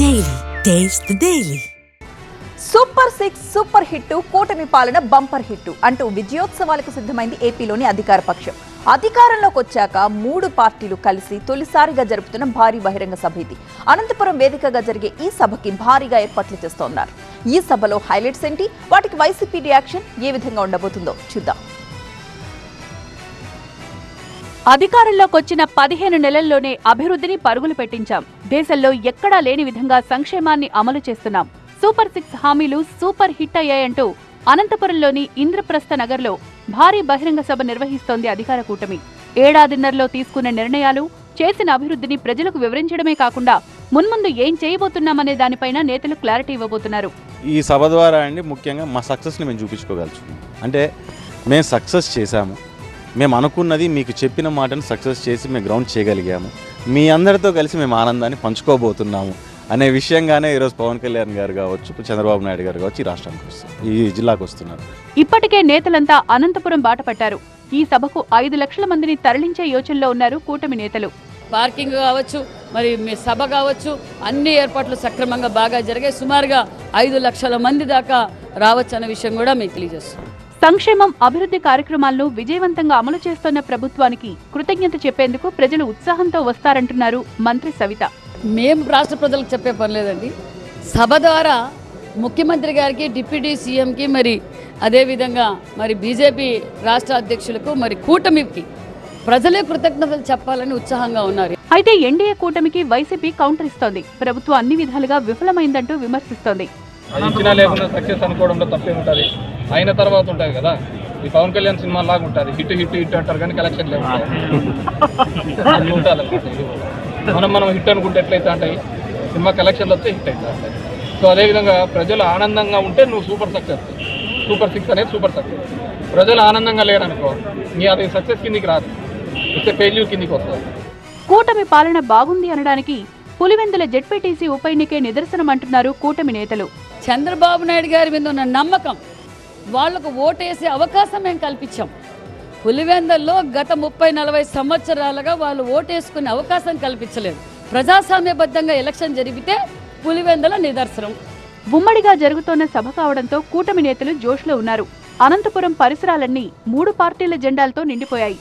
Daily taste the super six super hit కూటమి పాలన bumper hit అంటూ విజయోత్సవాలకు సిద్ధమైంది ఏపీలోని అధికార పక్షం. అధికారంలోకి వచ్చాక మూడు పార్టీలు కలిసి తొలిసారిగా జరుపుతున్న భారీ బహిరంగ సభ ఇది. అనంతపురం వేదికగా జరిగే ఈ సభకి భారీగా ఏర్పాట్లు చేస్తోన్నారు ఈ సభలో హైలైట్స్ ఏంటి? వాటికి వైసీపీ రియాక్షన్ ఏ విధంగా ఉండబోతుందో చూద్దాం. అధికారంలోకి వచ్చిన పదిహేను నెలల్లోనే అభివృద్ధిని పరుగులు పెట్టించాం. దేశంలో ఎక్కడా లేని విధంగా సంక్షేమాన్ని అమలు చేస్తున్నాం. సూపర్ సిక్స్ హామీలు సూపర్ హిట్ అయ్యాయంటూ అనంతపురంలోని ఇంద్రప్రస్థ నగర్లో భారీ బహిరంగ సభ నిర్వహిస్తోంది అధికార కూటమి. ఏడాదిన్నరలో తీసుకున్న నిర్ణయాలు చేసిన అభివృద్ధిని ప్రజలకు వివరించడమే కాకుండా మున్ముందు ఏం చేయబోతున్నామనే దానిపైన నేతలు క్లారిటీ ఇవ్వబోతున్నారు. ఈ సభ ద్వారా అండి ముఖ్యంగా మా సక్సెస్ని మేము చూపించుకోగలుగుతున్నాం అంటే మేము సక్సెస్ చేశాము. మేము అనుకున్నది మీకు చెప్పిన మాటను సక్సెస్ చేసి మేము గ్రౌండ్ చేయగలిగాము. మీ అందరితో కలిసి మేము ఆనందాన్ని పంచుకోబోతున్నాము అనే విషయంగానే ఈరోజు పవన్ కళ్యాణ్ గారు కావచ్చు చంద్రబాబు నాయుడు గారు కావచ్చు ఈ రాష్ట్రానికి వస్తారు ఈ జిల్లాకు వస్తున్నారు. ఇప్పటికే నేతలంతా అనంతపురం బాట పట్టారు. ఈ సభకు ఐదు లక్షల మందిని తరలించే యోచనలో ఉన్నారు కూటమి నేతలు. పార్కింగ్ కావచ్చు మరి మీ సభ కావచ్చు అన్ని ఏర్పాట్లు సక్రమంగా బాగా జరిగాయి. సుమారుగా ఐదు లక్షల మంది దాకా రావచ్చు అన్న విషయం కూడా మీకు తెలియజేస్తున్నాం. సంక్షేమం అభివృద్ధి కార్యక్రమాలను విజయవంతంగా అమలు చేస్తున్న ప్రభుత్వానికి కృతజ్ఞత చెప్పేందుకు ప్రజలు ఉత్సాహంతో వస్తారంటున్నారు మంత్రి సవిత. మేము రాష్ట్ర ప్రజలకు చెప్పే పని లేదండి. సభ ద్వారా ముఖ్యమంత్రి గారికి డిప్యూటీ సీఎంకి మరి అదేవిధంగా మరి బీజేపీ రాష్ట్ర అధ్యక్షులకు మరి కూటమికి ప్రజలే కృతజ్ఞతలు చెప్పాలని ఉత్సాహంగా ఉన్నారు. అయితే ఎన్డీఏ కూటమికి వైసీపీ కౌంటర్ ఇస్తోంది. ప్రభుత్వం అన్ని విధాలుగా విఫలమైందంటూ విమర్శిస్తోంది. అయిన తర్వాత ఉంటుంది కదా. ఈ పవన్ కళ్యాణ్ సినిమా లాగా ఉంటుంది. హిట్ హిట్ హిట్ అంటారు కానీ కలెక్షన్ లేవు. ఉంటుంది. మనం మనం హిట్ అనుకుంటే ఎట్లయితే అంటాయి సినిమా కలెక్షన్లు వస్తే హిట్ అవుతాయి సో అదేవిధంగా ప్రజలు ఆనందంగా ఉంటే నువ్వు సూపర్ సక్సెస్ సూపర్ సిక్స్ అనేది సూపర్ సక్సెస్ ప్రజలు ఆనందంగా లేరనుకో నీ అది సక్సెస్ కిందికి రాదు. ఇస్తే ఫెయిల్యూర్ కిందికి వస్తుంది. కూటమి పాలన బాగుంది అనడానికి పులివెందుల జెడ్పీటీసీ ఉప ఎన్నికే నిదర్శనమంటున్నారు కూటమి నేతలు. చంద్రబాబు నాయుడు గారి మీద ఉన్న నమ్మకం వాళ్ళకు ఓటేసే అవకాశం మేము కల్పించాం. పులివెందల్లో గత ముప్పై నలభై సంవత్సరాలుగా వాళ్ళు ఓటేసుకునే అవకాశం కల్పించలేదు. ప్రజాస్వామ్యబద్ధంగా ఎలక్షన్ జరిగితే పులివెందల నిదర్శనం. ఉమ్మడిగా జరుగుతోన్న సభ కావడంతో కూటమి నేతలు జోష్లో ఉన్నారు. అనంతపురం పరిసరాలన్నీ మూడు పార్టీల జెండాలతో నిండిపోయాయి.